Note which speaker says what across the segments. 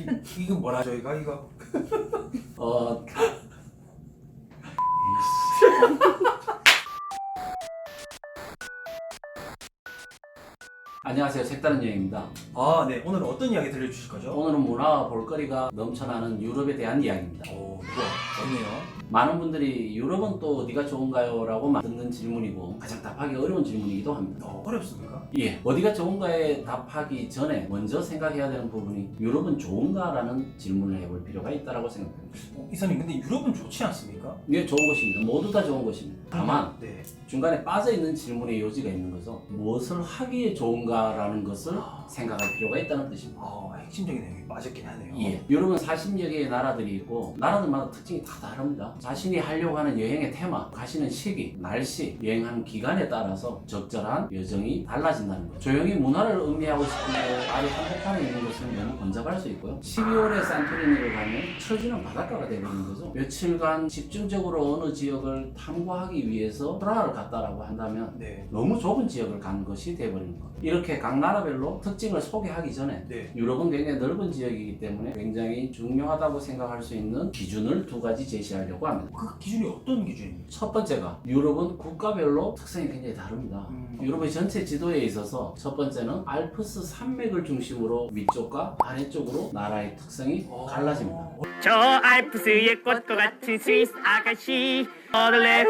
Speaker 1: 이, 이거 뭐라 저희가 이거
Speaker 2: 어, 안녕하세요. 색다른 여행입니다.
Speaker 1: 아 네 오늘은 어떤 이야기 들려주실 거죠?
Speaker 2: 오늘은 문화와 볼거리가 넘쳐나는 유럽에 대한 이야기입니다.
Speaker 1: 오 이거 좋네요
Speaker 2: 많은 분들이 유럽은 또 어디가 좋은가요? 라고 듣는 질문이고 가장 답하기 어려운 질문이기도 합니다.
Speaker 1: 어, 어렵습니까?
Speaker 2: 예, 어디가 좋은가에 답하기 전에 먼저 생각해야 되는 부분이 유럽은 좋은가라는 질문을 해볼 필요가 있다고 생각합니다.
Speaker 1: 어, 이사님 근데 유럽은 좋지 않습니까?
Speaker 2: 이게 좋은 것입니다. 모두 다 좋은 것입니다. 다만
Speaker 1: 네
Speaker 2: 중간에 빠져 있는 질문의 요지가 있는 거죠. 무엇을 하기에 좋은가라는 것을
Speaker 1: 아,
Speaker 2: 생각 할 필요가 있다는 뜻입니다.
Speaker 1: 아 핵심적인 내용이 맞았긴 하네요
Speaker 2: 예. 유럽은 40여 개의 나라들이 있고 나라들마다 특징이 다 다릅니다. 자신이 하려고 하는 여행의 테마, 가시는 시기, 날씨, 여행하는 기간에 따라서 적절한 여정이 달라진다는 거죠. 조용히 문화를 음미하고 싶은데 아주 한복판에 있는 것은 너무 번잡할 수 있고요. 12월에 산토리니를 가면 처지는 바닷가가 되는 거죠. 며칠간 집중적으로 어느 지역을 탐구하기 위해서 프라하를 갔다라고 한다면
Speaker 1: 네
Speaker 2: 너무 좁은 지역을 간 것이 되어버리는 거예요. 이렇게 각 나라별로 특징을 소개하기 전에
Speaker 1: 네.
Speaker 2: 유럽은 굉장히 넓은 지역이기 때문에 굉장히 중요하다고 생각할 수 있는 기준을 두 가지 제시하려고 합니다.
Speaker 1: 그 기준이 어떤 기준입니까?
Speaker 2: 첫 번째가 유럽은 국가별로 특성이 굉장히 다릅니다.
Speaker 1: 음.
Speaker 2: 유럽의 전체 지도에 있어서 첫 번째는 알프스 산맥을 중심으로 위쪽과 아래쪽으로 나라의 특성이
Speaker 1: 어.
Speaker 2: 갈라집니다.
Speaker 3: 저 알프스의 꽃과 같은 스위스 아가씨 어들레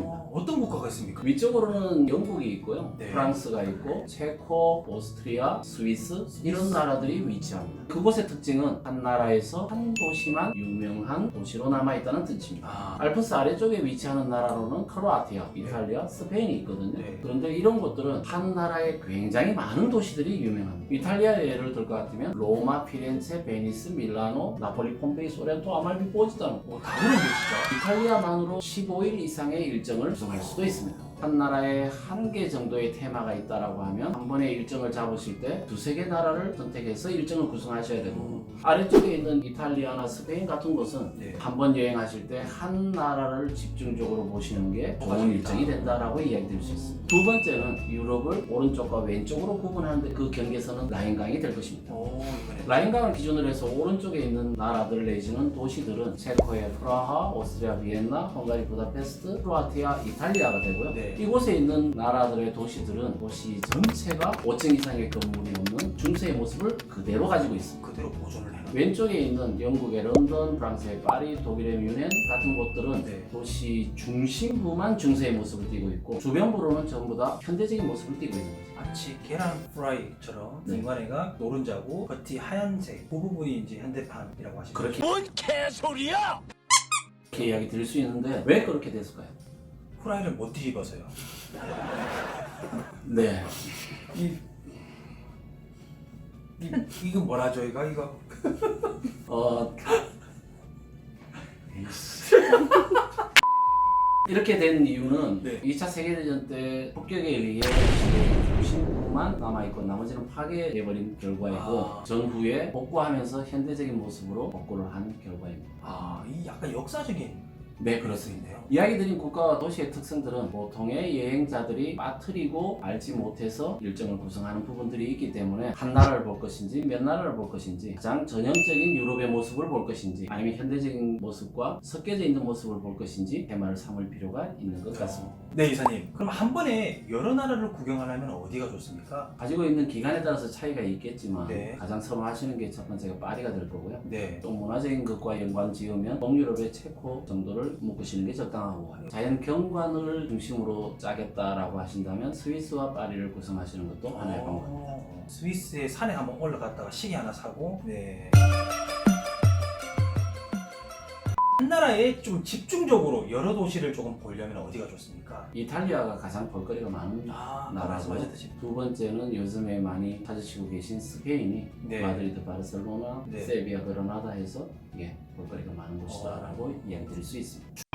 Speaker 1: 어, 어떤 국가가 있습니까?
Speaker 2: 위쪽으로는 영국이 있고요.
Speaker 1: 네.
Speaker 2: 프랑스가 있고 체코, 오스트리아, 스위스 이런 나라들이 위치합니다. 그곳의 특징은 한 나라에서 한 도시만 유명한 도시로 남아 있다는 뜻입니다.
Speaker 1: 아
Speaker 2: 알프스 아래쪽에 위치하는 나라로는 크로아티아, 이탈리아, 스페인이 있거든요.
Speaker 1: 네.
Speaker 2: 그런데 이런 곳들은 한 나라에 굉장히 많은 도시들이 유명합니다. 이탈리아 예를 들 것 같으면 로마, 피렌체, 베니스, 밀라노, 나폴리, 폼페이, 소렌토, 아말비, 포지다노
Speaker 1: 어, 다 그런 게 진짜
Speaker 2: 이탈리아만으로 15일 이상의 일정을 구성할 수도 있습니다. 한 나라에 한 개 정도의 테마가 있다라고 하면 한 번의 일정을 잡으실 때 두세 개 나라를 선택해서 일정을 구성하셔야 되고 아래쪽에 있는 이탈리아나 스페인 같은 곳은
Speaker 1: 네.
Speaker 2: 한번 여행하실 때 한 나라를 집중적으로 보시는 게 좋은. 일정이 된다라고 이야기 드릴 수 있습니다. 두 번째는 유럽을 오른쪽과 왼쪽으로 구분하는데 그 경계선은 라인강이 될 것입니다.
Speaker 1: 오
Speaker 2: 라인강을 기준으로 해서 오른쪽에 있는 나라들 내지는 도시들은 체코의 프라하, 오스트리아 비엔나, 헝가리 부다페스트, 크로아티아, 이탈리아가 되고요.
Speaker 1: 네.
Speaker 2: 이곳에 있는 나라들의 도시들은 도시 전체가 5층 이상의 건물이 없는 중세의 모습을 그대로 가지고 있습니다.
Speaker 1: 그대로 보존을 해놔
Speaker 2: 왼쪽에 있는 영국의 런던, 프랑스의 파리, 독일의 뮌헨 같은 곳들은
Speaker 1: 네.
Speaker 2: 도시 중심부만 중세의 모습을 띠고 있고 주변부로는 전부 다 현대적인 모습을 띠고 있는 거죠.
Speaker 1: 마치 계란 프라이처럼
Speaker 2: 네.
Speaker 1: 중간에가 노른자고 겉이 하얀색 그 부분이 이제 현대판이라고 하시는
Speaker 2: 그렇게
Speaker 3: 뭔 개소리야
Speaker 2: 이렇게 이야기 드릴 수 있는데 왜 그렇게 됐을까요?
Speaker 1: 후라이를 못 뒤집어서요
Speaker 2: 네.
Speaker 1: 이, 이 이거 뭐라 저희가 이거
Speaker 2: 어 이렇게 된 이유는
Speaker 1: 네.
Speaker 2: 2차 세계대전 때 폭격에 의해 중심부만 남아있고 나머지는 파괴해버린 결과이고
Speaker 1: 아.
Speaker 2: 전후에 복구하면서 현대적인 모습으로 복구를 한 결과입니다.
Speaker 1: 아이 약간 역사적인
Speaker 2: 네 그렇습니다. 이야기 드린 국가와 도시의 특성들은 보통의 여행자들이 빠뜨리고 알지 못해서 일정을 구성하는 부분들이 있기 때문에 한 나라를 볼 것인지 몇 나라를 볼 것인지 가장 전형적인 유럽의 모습을 볼 것인지 아니면 현대적인 모습과 섞여져 있는 모습을 볼 것인지 테마를 삼을 필요가 있는 것 같습니다.
Speaker 1: 네 이사님 그럼 한 번에 여러 나라를 구경하려면 어디가 좋습니까?
Speaker 2: 가지고 있는 기간에 따라서 차이가 있겠지만
Speaker 1: 네.
Speaker 2: 가장 선호하시는 게 첫 번째가 파리가 될 거고요.
Speaker 1: 네
Speaker 2: 또 문화적인 것과 연관 지으면 동유럽의 체코 정도를 묶으시는 게 적당하고 자연 경관을 중심으로 짜겠다라고 하신다면 스위스와 파리를 구성하시는 것도 하나의 방법.
Speaker 1: 어, 스위스의 산에 한번 올라갔다가 시계 하나 사고 네. 한 나라에 좀 집중적으로 여러 도시를 조금 보려면 어디가 좋습니까?
Speaker 2: 이탈리아가 가장 볼거리가 많은
Speaker 1: 아, 아까
Speaker 2: 나라고
Speaker 1: 말씀하셨듯이
Speaker 2: 두 번째는 요즘에 많이 찾으시고 계신 스페인이
Speaker 1: 네.
Speaker 2: 마드리드, 바르셀로나,
Speaker 1: 네.
Speaker 2: 세비야, 그라나다 해서 예, 볼거리가 많은 곳이다라고
Speaker 1: 어.
Speaker 2: 이야기 드릴 수 있습니다.